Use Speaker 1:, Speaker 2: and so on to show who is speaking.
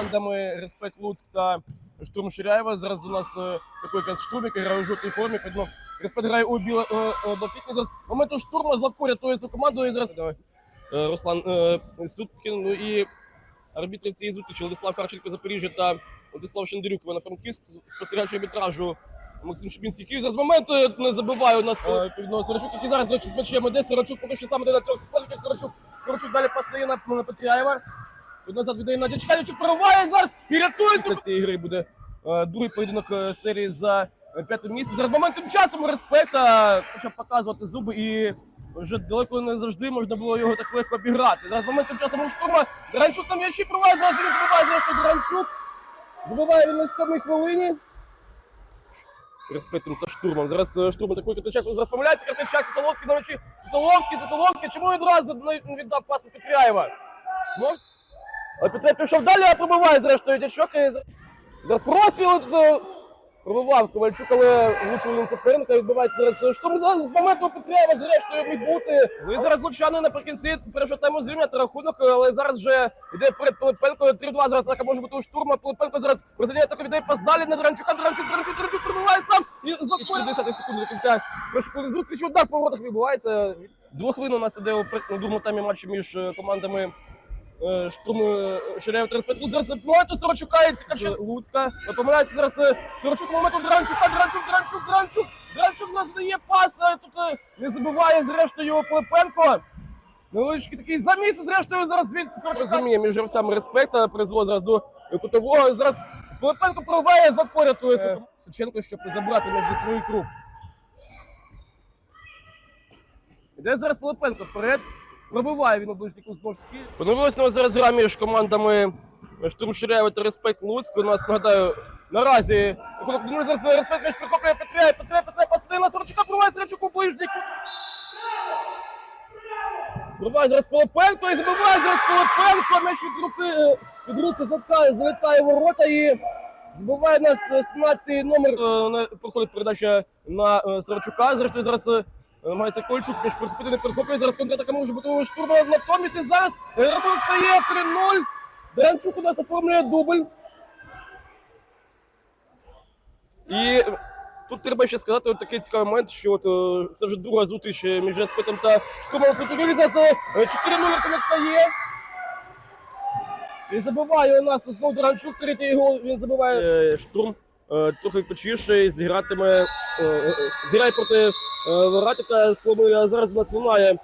Speaker 1: командами Респект Луцьк та Штурм Ширяєва. Зараз у нас е, такий якраз штурм, який грає у жовтій формі. Поэтому Респект грає у біло, е, е, блакитній. Зараз моменту штурму Златко рятує свою команду. І зараз давай, Руслан Суткін. Ну і арбітри цієї зустрічі Владислав Харченко Запоріжжя та Владислав Шендрюк Івано-Франківськ, спостерігаючи арбітражу Максим Шубінський Київ. Зараз момент не забиває у нас відповідно Сирочук, який зараз, до речі, з м'ячем іде. Сирочук поки що саме на трьох суперників. Сирочук, Сирочук далі на, на Петряєва. Тут назад віддає на Дячкевичу, прориває зараз і рятується. Цієї гри буде е, другий поєдинок е, серії за е, п'яте місце. Зараз моментом часом респекта почав показувати зуби і вже далеко не завжди можна було його так легко обіграти. Зараз моментом часом у штурма Дранчук на м'ячі проває, зараз він збиває, зараз Дранчук. Забиває він на сьомій хвилині. Респектом та штурмом. Зараз штурм атакує Картачак. Зараз помиляється Картачак, Сосоловський на м'ячі. Сосоловський, Сосоловський. Чому відразу не віддав пас на Петряєва? Мож... А Петро пішов далі, а пробиває зрештою дячок. І... Зараз простріл е, пробивав Ковальчук, але влучив він суперника. Відбувається зараз штурм. Зараз з моменту Петряєва зрештою відбути. Ви зараз лучани наприкінці першого тайму зрівняти рахунок, але зараз вже йде перед Пилипенко 3-2. Зараз атака може бути у штурму. Пилипенко зараз розганяє атаку, віддає пас далі на Дранчука. Дранчук, Дранчук, Дранчук пробиває сам. І за 10 секунд до кінця. Прошу коли зустріч удар по воротах відбувається. Двох хвилин у нас іде у другому таймі матчу між е, командами штурм е, Ширяєв та Респект. Зараз моменту Сорочука і цікавше Луцька. Помиляється зараз е, Сорочук моменту Дранчука, Дранчук, Дранчук, Дранчук. Дранчук зараз дає пас, тут е, не забиває зрештою Пилипенко. Невеличкий такий заміс, зрештою зараз від Сорочук розуміє між гравцями респекта, призвело зараз до кутового. Зараз Пилипенко прориває, Златко рятує свою Сученко, щоб забрати між своїх рук. Іде зараз Пилипенко вперед. Пробиває він оближнику знову ж таки. Поновилась на зараз між командами Штурм Ширяєва та Респект Луцьк. У нас, нагадаю, наразі рахунок 1-0. зараз Респект між прихоплює Петря, Петря, пасує на Сорочука, пробиває Сорочуку в ближній. Пробиває зараз Пилипенко і забиває зараз Пилипенко. М'яч від руки, е, від руки Златка залітає ворота і Збиває нас е, 17-й номер. е, Проходить передача на е, Зрештою зараз е, намагається Кольчук, між перехопити не перехоплює. Зараз контратака може бути у штурму натомість. І зараз е, рахунок стає 3-0. Дранчук у нас оформлює дубль. І тут треба ще сказати от такий цікавий момент, що от, е, це вже друга зустріч е, між Респетом та штурмом. Це е, 4-0 рахунок стає. І забиває у нас знову Дуранчук, третій гол. Він забиває штурм. Е, Трохи почвіше, зігратиме, е, е, зіграє проти е, з Коломиї, зараз у нас немає